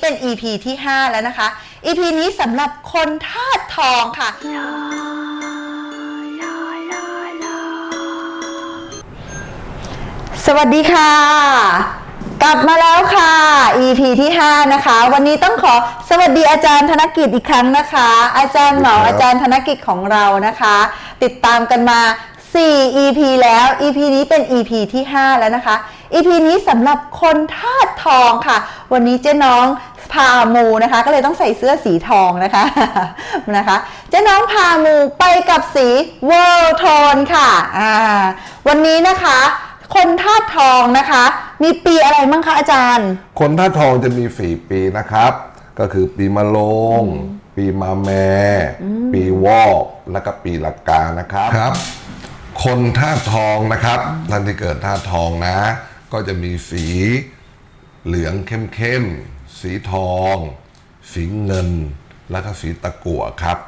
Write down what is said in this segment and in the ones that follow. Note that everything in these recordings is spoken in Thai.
เป็น EP ที่ 5 แล้วนะคะ EP นี้สำหรับคนธาตุทองค่ะ สวัสดีค่ะ กลับมาแล้วค่ะ EP ที่ 5 นะคะ วันนี้ต้องขอสวัสดีอาจารย์ธนกิจอีกครั้งนะคะ อาจารย์เหมาครับอาจารย์ธนกิจของเรานะคะ ติดตามกันมา 4 EP แล้ว EP นี้เป็น EP ที่ 5 แล้วนะคะ EP นี้สำหรับคนธาตุทองค่ะ วันนี้เจ๊น้องพามูนะคะ ก็เลยต้องใส่เสื้อสีทองนะคะนะคะเจ๊น้องพามูไปกับสีเวอร์โทนค่ะอ่าวันนี้นะคะ คนธาตุทองนะคะ มีปีอะไรมั่งคะอาจารย์ คนท่าตุทองจะมีสี่ปีนะครับ ก็คือปีมะโรงปีมาแม่ปีวอกและก็ปีละกานะครับครับ คนท่าตุทองนะครับท่านที่เกิดท่าตุทองนะ ก็จะมีสีเหลืองเข้มๆ สีทอง สีเงิน แล้วก็สีตะกั่วครับ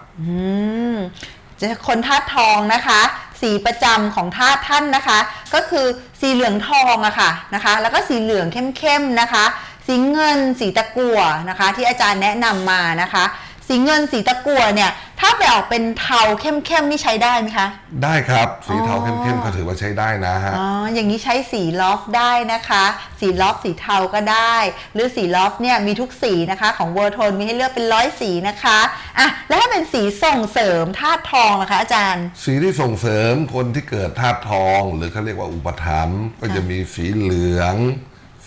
จะคนธาตุทองนะคะ สีประจำของธาตุท่านนะคะ ก็คือสีเหลืองทองอะค่ะนะคะ แล้วก็สีเหลืองเข้มๆนะคะ สีเงินสีตะกั่วนะคะ ที่อาจารย์แนะนำมานะคะ สีเงินสีตะกั่วเนี่ย ถ้าไปออกเป็นเทาเข้มๆนี่ใช้ได้ไหมคะ ได้ครับ สีเทาอ๋อเข้มๆก็ถือว่าใช้ได้นะฮะ อ๋อ อย่างนี้ใช้สีลอฟได้นะคะ สีลอฟสีเทาก็ได้ หรือสีลอฟเนี่ยมีทุกสีนะคะของเวอร์โทนมีให้เลือกเป็นร้อยสีนะคะอะแล้วถ้าเป็นสีส่งเสริมธาตุทองนะคะอาจารย์ สีที่ส่งเสริมคนที่เกิดธาตุทอง หรือเขาเรียกว่าอุปถัมภ์ก็จะมีสีเหลือง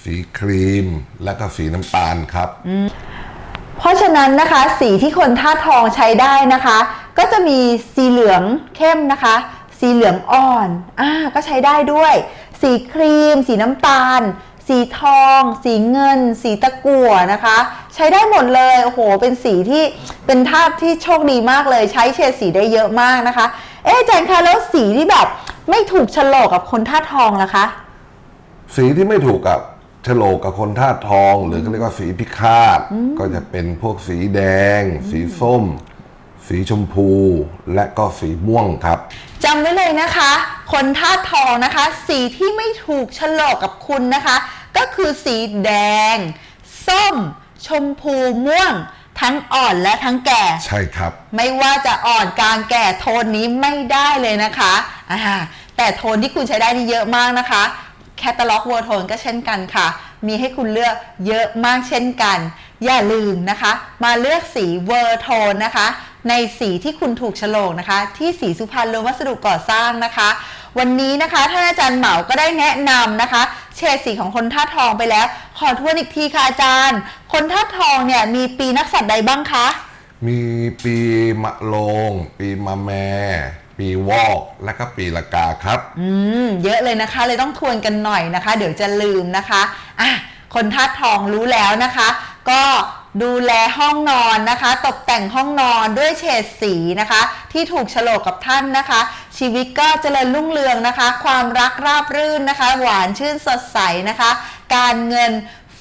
สีครีม และก็สีน้ำตาลครับ เพราะฉะนั้นนะคะสีที่คนธาตุทองใช้ได้นะคะ ก็จะมีสีเหลืองเข้มนะคะ สีเหลืองอ่อนอ่าก็ใช้ได้ด้วย สีครีม สีน้ำตาล สีทอง สีเงิน สีตะกั่วนะคะ ใช้ได้หมดเลยโอ้โหเป็นสีที่เป็นธาตุที่โชคดีมากเลยใช้เฉดสีได้เยอะมากนะคะเอ๊ะอาจารย์คะแล้วสีที่แบบไม่ถูกฉลกกับคนธาตุทองล่ะคะ สีที่ไม่ถูกกับ ฉลกกับคนธาตุทอง หรือเขาเรียกว่าสีพิฆาต ก็จะเป็นพวกสีแดง สีส้ม สีชมพู และก็สีม่วงครับ จำไว้เลยนะคะ คนธาตุทองนะคะ สีที่ไม่ถูกโฉลกกับคุณนะคะ ก็คือสีแดง ส้ม ชมพูม่วง ทั้งอ่อนและทั้งแก่ ใช่ครับ ไม่ว่าจะอ่อนกลางแก่โทนนี้ไม่ได้เลยนะคะอ่าแต่โทนที่คุณใช้ได้นี่เยอะมากนะคะ แคตตาล็อกเวอร์โทนก็เช่นกันค่ะ มีให้คุณเลือกเยอะมากเช่นกัน อย่าลืมนะคะ มาเลือกสีเวอร์โทนนะคะ ในสีที่คุณถูกโฉลกนะคะ ที่สีสุพรรณโรงวัสดุก่อสร้างนะคะ วันนี้นะคะท่านอาจารย์เหมาก็ได้แนะนำนะคะ เฉดสีของคนธาตุทองไปแล้ว ขอทวนอีกทีค่ะอาจารย์ คนธาตุทองเนี่ยมีปีนักษัตริย์ใดบ้างคะ มีปีมะโรง ปีมาแม่ ปีวอกและก็ปีละกาครับ อืม เยอะเลยนะคะ เลยต้องทวนกันหน่อยนะคะ เดี๋ยวจะลืมนะคะอะคนธาตุทองรู้แล้วนะคะ ก็ดูแลห้องนอนนะคะ ตกแต่งห้องนอนด้วยเฉดสีนะคะ ที่ถูกโฉลกกับท่านนะคะ ชีวิตก็เจริญรุ่งเรืองนะคะ ความรักราบรื่นนะคะ หวานชื่นสดใสนะคะ การเงิน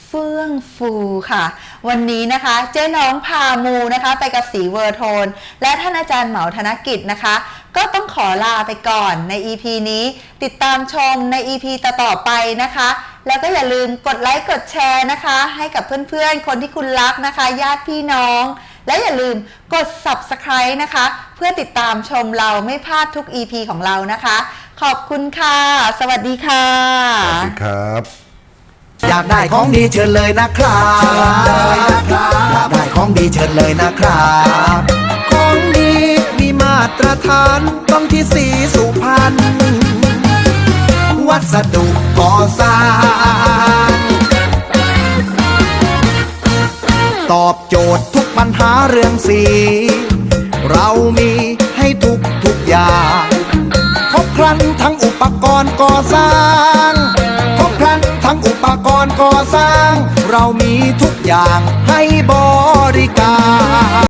เฟื่องฟูค่ะ วันนี้นะคะเจ๊น้องพามูนะคะ ไปกับสีเวอร์โทน และท่านอาจารย์เหมาธนกิจนะคะ ก็ต้องขอลาไปก่อนใน EP นี้ ติดตามชมใน EP ต่อๆไปนะคะ แล้วก็อย่าลืมกดไลค์กดแชร์นะคะ ให้กับเพื่อนๆ คนที่คุณรักนะคะ ญาติพี่น้อง และอย่าลืมกด subscribe นะคะ เพื่อติดตามชมเราไม่พลาดทุก EP ของเรานะคะ ขอบคุณค่ะ สวัสดีค่ะ สวัสดีครับ อยากได้ของดีเชิญเลยนะครับอยากได้ของดีเชิญเลยนะครับของดีมีมา ตรฐานต้องที่สีสุพรรณวัสดุก่อสร้าง ตอบโจทย์ทุกปัญหาเรื่องสี เรามีให้ทุกทุกอย่างครบครันทั้งอุปกรณ์ก่อสร้างครบครันทั้งอุปกรณ์ก่อสร้าง เรามีทุกอย่างให้บริการ